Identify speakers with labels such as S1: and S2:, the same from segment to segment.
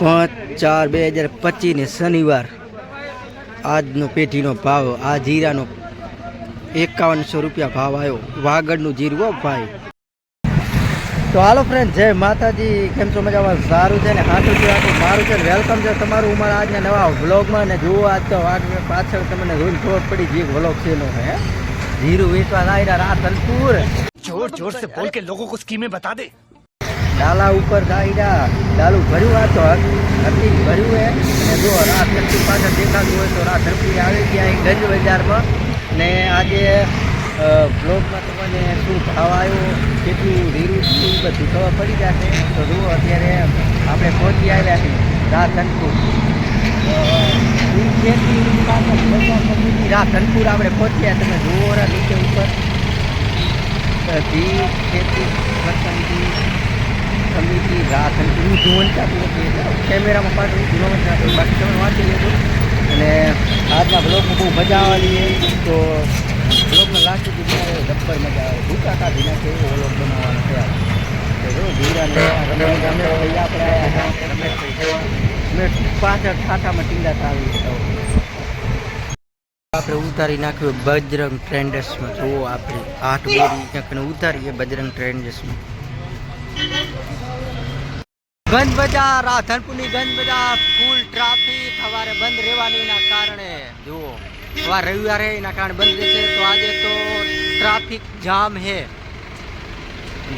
S1: પાંચ ચાર બે હજાર પચીસને શનિવાર. આજનો પેઢીનો ભાવ, આ જીરાનો એકાવનસો રૂપિયા ભાવ આવ્યો. વાગડનું જીરવો ભાઈ. તો હાલો ફ્રેન્ડ જય માતાજી. કેમ છો મજામાં? સારું છે ને? હાથું છે આખું મારું છે વેલકમ છે તમારું અમારા આજના નવા વ્લોગમાં ને જુઓ આજ તો વાગ પાછળ તમને રોજ ખબર પડી જે વ્લોગ છે એનો, હે? જીરું વેચવા લાવી રાત અનપુર
S2: જોર જોર સે બોલ કે લોકો કો સ્કીમે બતા દે.
S1: ડાલા ઉપર ગાયડા. ડાલું ભર્યું આ તો હતી ભર્યું હે અને જો રાત ધરતી પાછળ દેખાતું હોય તો રાત ધરતી આવી ગયા ગંજ બજારમાં ને આજે બ્લોગમાં તમને શું ભાવ આવ્યો, કેટલું રીરું શું બધું ખબર પડી જશે. તો જુઓ અત્યારે આપણે પહોંચી આવ્યા છીએ રાત ધનપુર રાત ધનપુર આપણે પહોંચ્યા. તમે જુઓ રા નીચે ઉપર. ધી ખેતી સમિતિ રાત હું જોવાનું ચાલતું નથી કેમેરામાં પાછું જોવાનું ચાલતું બાકી તમે વાંચી લેજો. અને આજના બ્લોગમાં બહુ મજા આવવાની તો બ્લોગમાં લાસ્ટ સુધી જબ્બર મજા આવે. ભૂકા કાઢી નાખે એવો બ્લોગ બનાવવાનો છે જો આપણે પાછળ ઠાઠામાં ટીંગા ચાલી આપણે ઉતારી નાખ્યું બજરંગ ટ્રેન્ડર્સમાં. જુઓ આપણે આઠ બોરી ઉતારીએ બજરંગ ટ્રેન્ડર્સમાં. ગંજ બજાર રાધનપુરની ગંજ બજાર ફૂલ ટ્રાફિક સવારે બંધ રહેવાનીના કારણે. જુઓ, સવાર રવિવારે એના કારણે બંધ રહેશે તો આજે તો ટ્રાફિક જામ હે.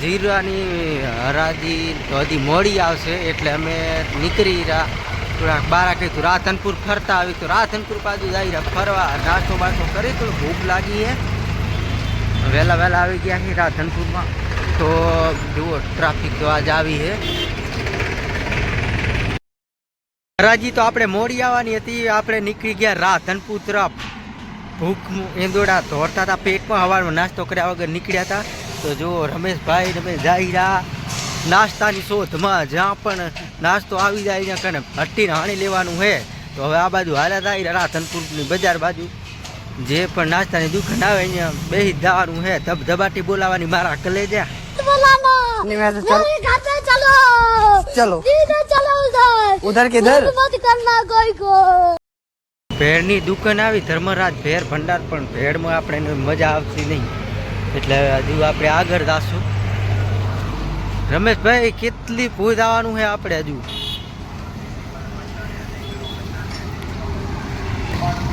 S1: જીરાની હરાજી હજી મોડી આવશે એટલે અમે નીકળી રહ્યા. થોડાક બારા કહીશું રાધનપુર ફરતા આવી તો રાધનપુર બાજુ જઈ રહ્યા. ફરવા નાસ્તો બાસ્તો કરી. તો ભૂખ લાગી હે. વહેલા વહેલા આવી ગયા છીએ રાધનપુરમાં. તો જુઓ ટ્રાફિક તો આજ આવી છે. હરાજી તો આપણે મોડી આવવાની હતી. આપણે નીકળી ગયા રાધનપુર તરફ. ભૂખ એંદોડા ધોરતા હતા. પેટમાં હવારમાં નાસ્તો કર્યા વગર નીકળ્યા હતા. તો જુઓ, રમેશભાઈ, રમેશ રહ્યા નાસ્તાની શોધમાં જ્યાં પણ નાસ્તો આવી જાય ત્યાં કને હટ્ટીને હાણી લેવાનું છે. તો હવે આ બાજુ હાલ્યા થાય રાધનપુરની બજાર બાજુ. જે પણ નાસ્તાની દુકાન આવે, અહીંયા બેસી જવાનું છે. ધબધબાટી બોલાવાની મારા કલેજા.
S3: बुलाना
S1: चल
S3: मेरे घर पे चलो
S1: चलो
S3: इधर चलो उधर
S1: उधर किधर
S3: मत करना कोई को
S1: ભેળની દુકાન આવી ધર્મરાજ ભેળ ભંડાર પણ ભેળમાં આપણે મજા આવતી નહીં એટલે હજુ આપણે આગળ જાશું રમેશભાઈ કેટલી ભૂજ આવવાનું છે આપણે હજુ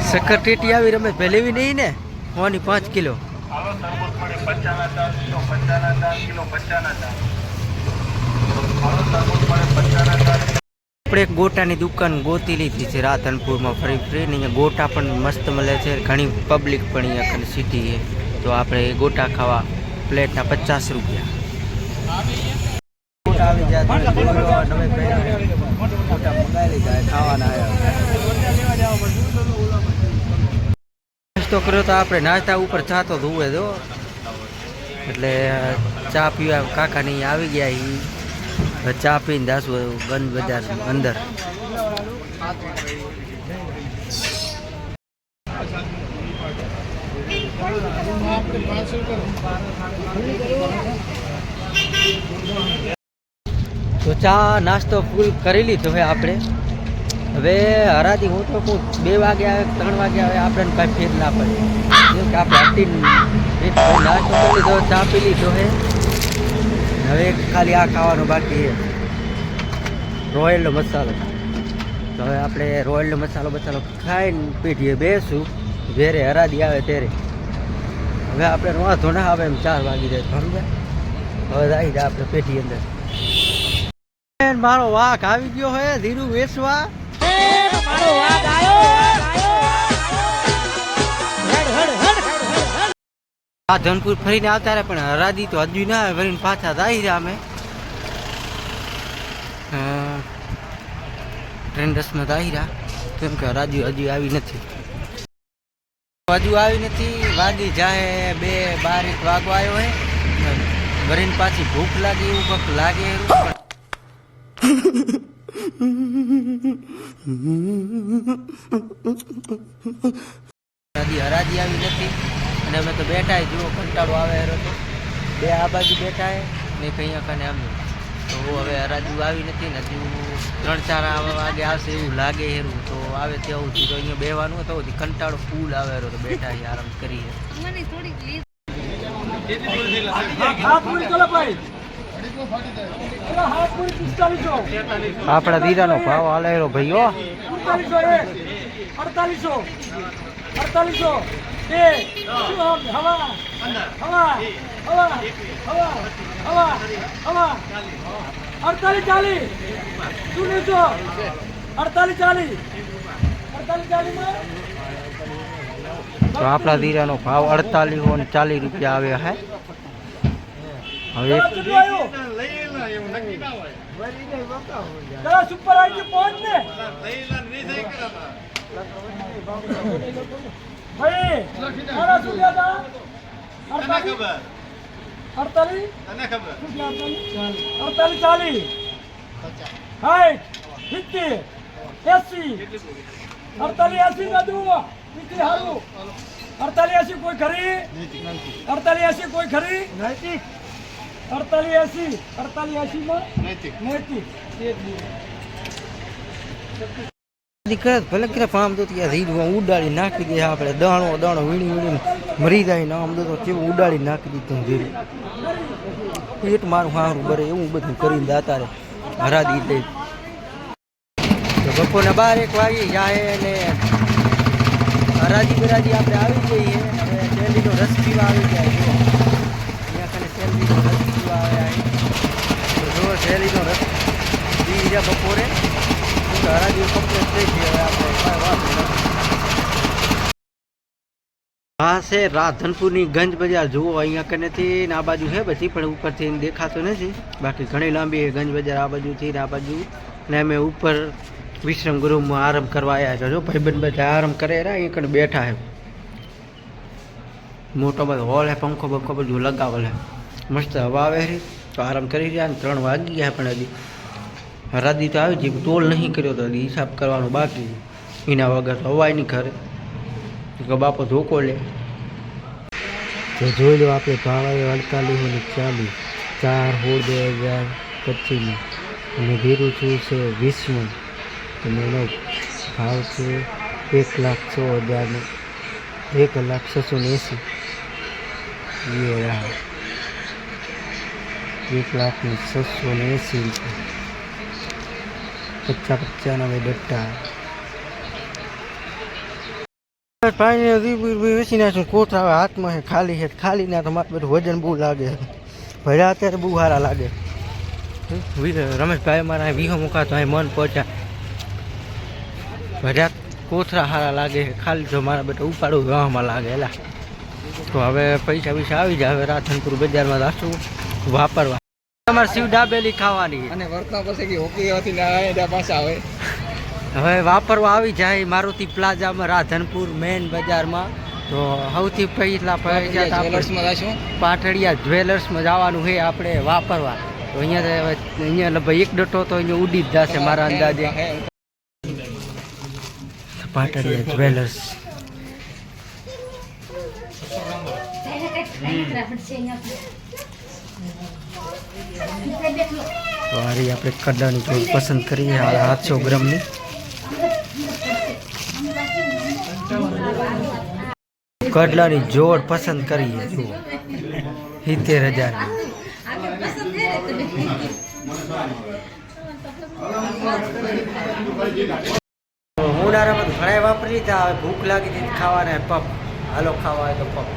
S1: સક્કર ટેટી આવી રમેશભાઈ લેવી નહીં ને હોની પાંચ કિલો આપણે એક ગોટાની દુકાન ગોતી લીધી છે રાધનપુરમાં ફરી ફરી ને અહીંયા ગોટા પણ મસ્ત મળે છે. ઘણી પબ્લિક પણ અહીંયા સિટી છે તો આપણે ગોટા ખાવા પ્લેટના પચાસ રૂપિયા. ગોટા આવી જાય તમે જોઈ લો, નવે ગોટા મંગાવી લીધા ખાવાના નાસ્તો કર્યો તો આપણે નાસ્તા ઉપર ચા તો ધોવે દો એટલે, ચા પીવા કાકાની આવી ગયા એ ચા પીને દાસું બંધ બજાર અંદર. તો ચા નાસ્તો ફૂલ કરી લીધો હવે આપણે. હવે હરાજી હું તો કહું, બે વાગે આવે ત્રણ વાગે આવે, આપણે કાંઈ ફેર ના પડે. કેમ કે આપણે એક નાસ્તો કરી લીધો ચા પી લીધો હે હવે ખાલી આ ખાવાનું બાકી છે. રોયલનો મસાલો. તો હવે આપણે રોયલનો મસાલો મસાલો ખાઈને પીઠીએ બેસું. જ્યારે હરાદી આવે ત્યારે. હવે આપણે વાંધો ના આવે એમ ચાર વાગી જાય, સમજ્યા? હવે આવી જાય આપણે પેઢી અંદર. મારો વાઘ આવી ગયો હે, ધીરું વેચવા આ ધનપુર ફરીને આવતા રહ્યા પણ હરાદી તો હજુ ના આવે ફરીને પાછા જાય રહ્યા અમે. ટ્રેન દસમાં જાય રહ્યા કેમ કે હરાજી હજુ આવી નથી. હજુ આવી નથી વાગી જાય બે બાર એક વાગો આવ્યો હે. ભરીને પાછી ભૂખ લાગે એવું કંઈક લાગે હજી હરાજી આવી નથી. અને અમે તો બેઠા જુઓ કંટાળો આવે તો. બે આ બાજુ બેઠા હે ને કંઈ કને આમ તો હવે હરાજી આવી નથી ને હજુ ત્રણ ચાર વાગે આવશે એવું લાગે હેરું તો આવે તેવું તો અહીંયા બેવાનું હતો હજી કંટાળો ફૂલ આવે હેરો તો બેઠા આરામ કરીએ.
S4: મને થોડીક
S1: આપણા દીરાનો ભાવ હાલે હેરો ભાઈઓ
S5: અડતાલીસો અડતાલીસો બે? હવા હવા હવા હવા હવા હવા. અડતાલીસ ચાલીસ શું અડતાલીસ ચાલીસ અડતાલીસ ચાલીસમાં?
S1: તો આપણા દીરાનો ભાવ અડતાલીસો ને ચાલીસ રૂપિયા આવ્યા હે. હવે
S5: આવી ગયું પહોંચ ભાઈ, મારા શું ચાલીસ? સાઠ સિત્તેર, એસી? અડતાલીસ એસી જુઓ નીચે હારું. અડતાલીસ એસી કોઈ ખરી? અડતાલીસ એસી કોઈ ખરી? અડતાલીસ એસી અડતાલીસ એસી નૈતિક
S1: દીકરા ભલે કે પામ તો ત્યાં રીડમાં ઉડાડી નાખી દે આપણે દાણો દાણો વીણી વીણીને મરી જાય ને આમ તો કેવું ઉડાડી નાખી દીધું ધીરે. પેટ મારું સારું બરે એવું બધું કરીને દાતા રે હરાદી દે. તો બપોરના બાર એક વાગી જાય ને હરાજી બરાજી આપણે આવી જઈએ ડેલીનો રસ પીવા આવી જાય. જો અહીંયા રસ પીવા આવ્યા તો જો શેરડીનો રસ પી ગયા બપોરે થઈ ગઈ હવે નથી આ છે રાધનપુરની ગંજ બજાર. જુઓ અહીંયા કનેથી ને આ બાજુ છે બધી, પણ ઉપરથી દેખાતો નથી. બાકી ઘણી લાંબી ગંજ બજાર આ બાજુથી ને આ બાજુ. ને અમે ઉપર વિશ્રમ ગૃહમાં આરામ કરવા આવ્યા છે. જો ભાઈબંધ બધા આરામ કરે રહ્યા, અહીંયા કને બેઠા છે. મોટો બધો હોલ હે, પંખો બંખો બધું લગાવેલ છે મસ્ત હવા આવે છે. તો આરામ કરી રહ્યા ને ત્રણ વાગી ગયા પણ હજી. રાદી તો આવી છે ટોલ નહીં કર્યો તો હજી હિસાબ કરવાનો બાકી એના વગર તો હવાય નહીં ખરે કે બાપો ધોકો લે. તો જોઈ લો આપણે ભાવ આવ્યો અને ચાલીસ. ચાર હોળ બે હજાર પચીસમાં. અને ભીરું છું છે, વીસમાં. અને એનો ભાવ છે એક લાખ છ હજારનો. એક લાખ છસો ને એંસી. એ રહ્યા એક લાખ ને છસો ને એંસી રૂપિયા. પચાસ પંચાનવે ડટ્ટા. પાણી વેચી નાખું કોથળા હવે હાથમાં છે ખાલી છે ખાલી ના તો મારે બધું વજન બહુ લાગે ભર્યા અત્યારે બહુ સારા લાગે. રમેશભાઈ મારા વિહો મુકાતો અહીં મન પહોંચ્યા. ભર્યા કોથરા સારા લાગે છે ખાલી જો મારા બેટા ઉપાડું ગામમાં લાગે એલા તો હવે પૈસા પૈસા આવી જાય હવે રાધનપુર બજારમાં રાખશું વાપરવા. તમારે શિવ દાબેલી ખાવાની.
S6: અને વર્તના પછી કે હોકી હતી ને પાછા આવે.
S1: હવે વાપરવા આવી જાય મારુતિ પ્લાઝામાં રાધનપુર મેન બજારમાં. તો સૌથી પહેલા પાટડિયા જ્વેલર્સમાં જવાનું છે આપણે વાપરવા. તો અહીંયા અહીંયા લગભગ એક ડટો તો અહીંયા ઉડી જ જશે મારા અંદાજે. પાટડિયા જ્વેલર્સ. તો આ રહી આપણે કડાની જોડ પસંદ કરીએ આ સાતસો ગ્રામની. કડલાની જોડ પસંદ કરીએ, જુઓ. સિત્તેર હું ઉનાળામાં ઘણા વાપરી હતા ભૂખ લાગી હતી ખાવાના પપ. હાલો, ખાવા તો પપ.